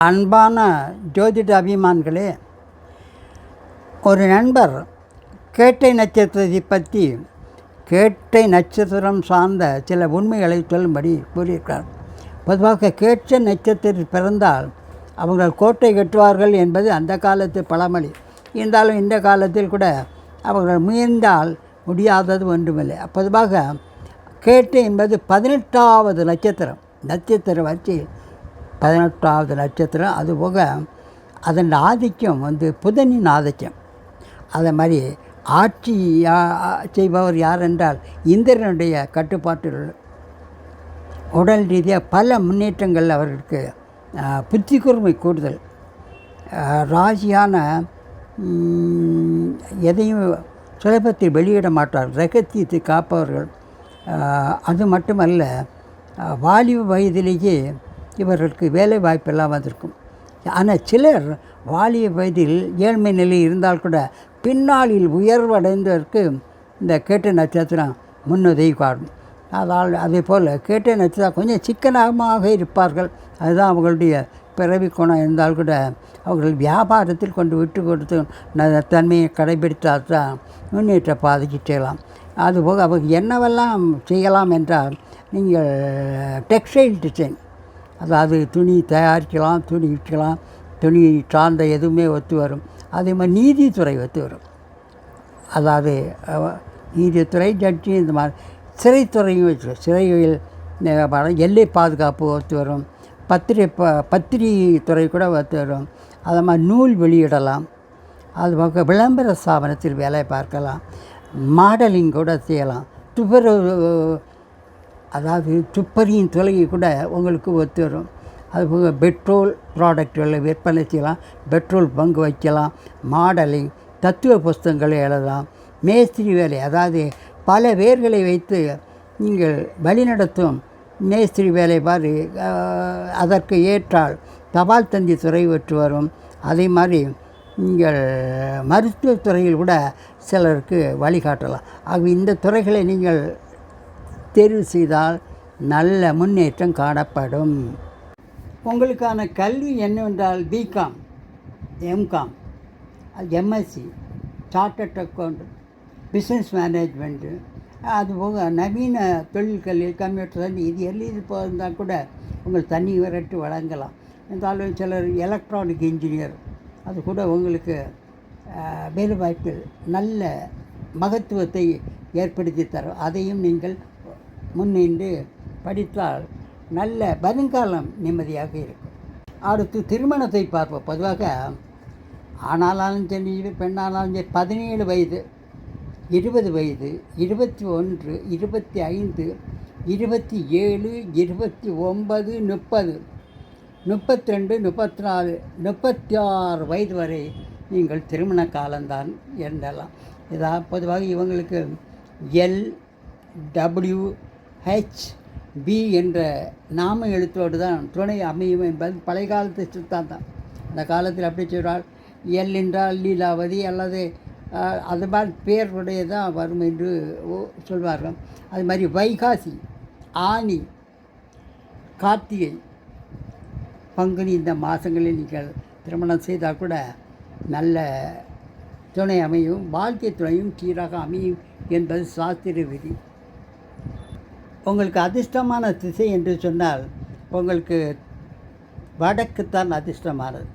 அன்பான ஜோதிட அபிமான்களே ஒரு நண்பர் கேட்டை நட்சத்திரத்தை பற்றி கேட்டை நட்சத்திரம் சார்ந்த சில உண்மைகளை சொல்லும்படி கூறியிருக்கிறார். பொதுவாக கேட்ட நட்சத்திரத்தில் பிறந்தால் அவர்கள் கோட்டை கட்டுவார்கள் என்பது அந்த காலத்து பழமொழி. இருந்தாலும் இந்த காலத்தில் கூட அவர்கள் முயன்றால் முடியாதது ஒன்றுமில்லை. பொதுவாக கேட்டை என்பது பதினெட்டாவது நட்சத்திரம். நட்சத்திர வச்சு பதினெட்டாவது நட்சத்திரம் அதுபோக அதன் ஆதிக்கம் வந்து புதனின் ஆதிக்கம். அதே மாதிரி ஆட்சி செய்பவர் யார் என்றால் இந்திரனுடைய கட்டுப்பாட்டில் உடல் ரீதியாக பல முன்னேற்றங்கள் அவர்களுக்கு புத்தி கூர்மை கூடுதல். ராசியான எதையும் சுலபத்தில் வெளியிட மாட்டார். ரகசியத்தை காப்பவர்கள் அது மட்டுமல்ல வாலிப வயதிலேயே இவர்களுக்கு வேலை வாய்ப்பெல்லாம் வந்திருக்கும். ஆனால் சிலர் வாலிய வயதில் ஏழ்மை நிலை இருந்தால் கூட பின்னாளில் உயர்வடைந்ததற்கு இந்த கேட்ட நட்சத்திரம் முன்னுதவி காடும் அதால் அதே போல் கேட்ட நட்சத்திரம் கொஞ்சம் சிக்கனமாக இருப்பார்கள். அதுதான் அவங்களுடைய பிறவி குணம் இருந்தால் கூட அவர்கள் வியாபாரத்தில் கொண்டு விட்டு கொடுத்து தன்மையை கடைபிடித்தால் தான் முன்னேற்ற பாதைக்கு செய்யலாம் அதுபோக அவர்கள் என்னவெல்லாம் செய்யலாம் என்றால் நீங்கள் டெக்ஸ்டைல் டிசைன் அதாவது துணி தயாரிக்கலாம் துணி விற்கலாம் துணி சார்ந்த எதுவுமே ஒத்து வரும். அதே மாதிரி நீதித்துறை ஒத்து வரும். அதாவது நீதித்துறை ஜட்ஜி இந்த மாதிரி சிறைத்துறையும் வச்சு சிறையில் எல்லை பாதுகாப்பு ஒத்து வரும். பத்திரிகை ப பத்திரிகை துறை கூட ஒத்து வரும். அது மாதிரி நூல் வெளியிடலாம். அது போக விளம்பர ஸ்தாபனத்தில் வேலை பார்க்கலாம். மாடலிங் கூட செய்யலாம். துப்புரவு அதாவது துப்பறியின் தொலையை கூட உங்களுக்கு ஒத்து வரும் அதுபோக பெட்ரோல் ப்ராடக்ட்களை விற்பனை செய்யலாம் பெட்ரோல் பங்கு வைக்கலாம் மாடலிங் தத்துவ புஸ்தகங்களை எழுதலாம் மேஸ்திரி வேலை அதாவது பல பேர்களை வைத்து நீங்கள் வழிநடத்தும் மேஸ்திரி வேலை மாதிரி அதற்கு ஏற்றால் தபால் தந்தி துறை வெற்று வரும். அதே மாதிரி நீங்கள் மருத்துவத் துறையில் கூட சிலருக்கு வழிகாட்டலாம். ஆக இந்த துறைகளை நீங்கள் தேர்வு செய்தால் நல்ல முன்னேற்றம் காணப்படும். உங்களுக்கான கல்வி என்னவென்றால் B Com M Com M Sc chartered account business management அதுபோக நவீன தொழில்கள் கம்ப்யூட்டர் சயின்ஸ் இது எழுதி போயிருந்தால் கூட உங்கள் தனி விரட்டு வழங்கலாம். இருந்தாலும் சிலர் எலக்ட்ரானிக் இன்ஜினியர் அது கூட உங்களுக்கு வேலைவாய்ப்பில் நல்ல மகத்துவத்தை ஏற்படுத்தி தரும். அதையும் நீங்கள் முன்னின்று படித்தால் நல்ல வருங்காலம் நிம்மதியாக இருக்கும். அடுத்து திருமணத்தை பார்ப்போம். பொதுவாக ஆனாலும் சரி பெண்ணானாலும் சரி பதினேழு வயது இருபது வயது இருபத்தி ஒன்று இருபத்தி ஐந்து இருபத்தி ஏழு இருபத்தி ஒன்பது முப்பது முப்பத்தி ரெண்டு முப்பத்தி நாலு முப்பத்தி ஆறு வயது வரை நீங்கள் திருமண காலம்தான் என்றெல்லாம் இதான் பொதுவாக இவங்களுக்கு எல் டபிள்யூ ஹெச் பி என்ற நாம எழுத்தோடு தான் துணை அமையும் என்பது பழைய காலத்து சித்தாந்தம். அந்த காலத்தில் அப்படி சொல்கிறார் எல் என்றால் லீலாவதி அல்லது அது மாதிரி பேருடைய தான் வரும் என்று சொல்வார்கள். அது மாதிரி வைகாசி ஆனி கார்த்திகை பங்குனி இந்த மாதங்களில் நீங்கள் திருமணம் செய்தால் கூட நல்ல துணை அமையும் வாழ்க்கை துணையும் சீராக அமையும் என்பது சாஸ்திர விதி. உங்களுக்கு அதிர்ஷ்டமான திசை என்று சொன்னால் உங்களுக்கு வடக்குத்தான் அதிர்ஷ்டமானது.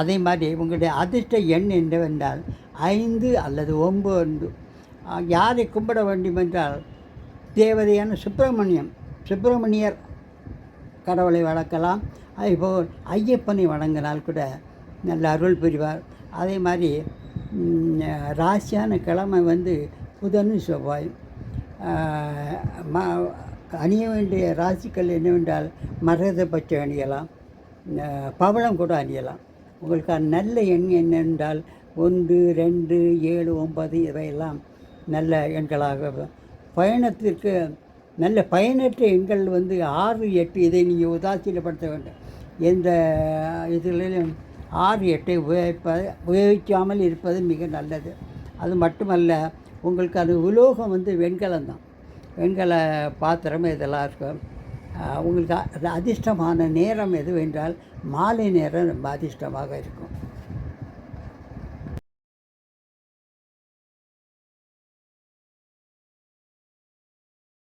அதே மாதிரி உங்களுடைய அதிர்ஷ்ட எண் என்னவென்றால் ஐந்து அல்லது ஒம்பது யாரை கும்பிட வேண்டும் என்றால் தேவதையான சுப்பிரமணியம் சுப்பிரமணியர் கடவுளை வணக்கலாம் அதேபோல் ஐயப்பனை வணங்கினால் கூட நல்ல அருள் புரிவார். அதே மாதிரி ராசியான கிழமை வந்து புதனும் செவ்வாயும் அணிய வேண்டிய ராசிக்கள் என்னவென்றால் மரகத பச்சை அணியலாம் பவளம் கூட அணியலாம். உங்களுக்கு நல்ல எண் என்னென்றால் ஒன்று ரெண்டு ஏழு ஒன்பது இவையெல்லாம் நல்ல எண்களாக பயணத்திற்கு நல்ல பயனற்ற எண்கள் வந்து ஆறு எட்டு இதை நீங்கள் உதாசீனப்படுத்த வேண்டும். எந்த இதிலும் ஆறு எட்டை உபயோகிப்ப உபயோகிக்காமல் இருப்பது மிக நல்லது. அது மட்டுமல்ல உங்களுக்கு அது உலோகம் வந்து வெண்கலம் தான். வெண்கல பாத்திரம் இதெல்லாம் இருக்கும். உங்களுக்கு அது அதிர்ஷ்டமான நேரம் எதுவென்றால் மாலை நேரம் ரொம்ப அதிர்ஷ்டமாக இருக்கும்.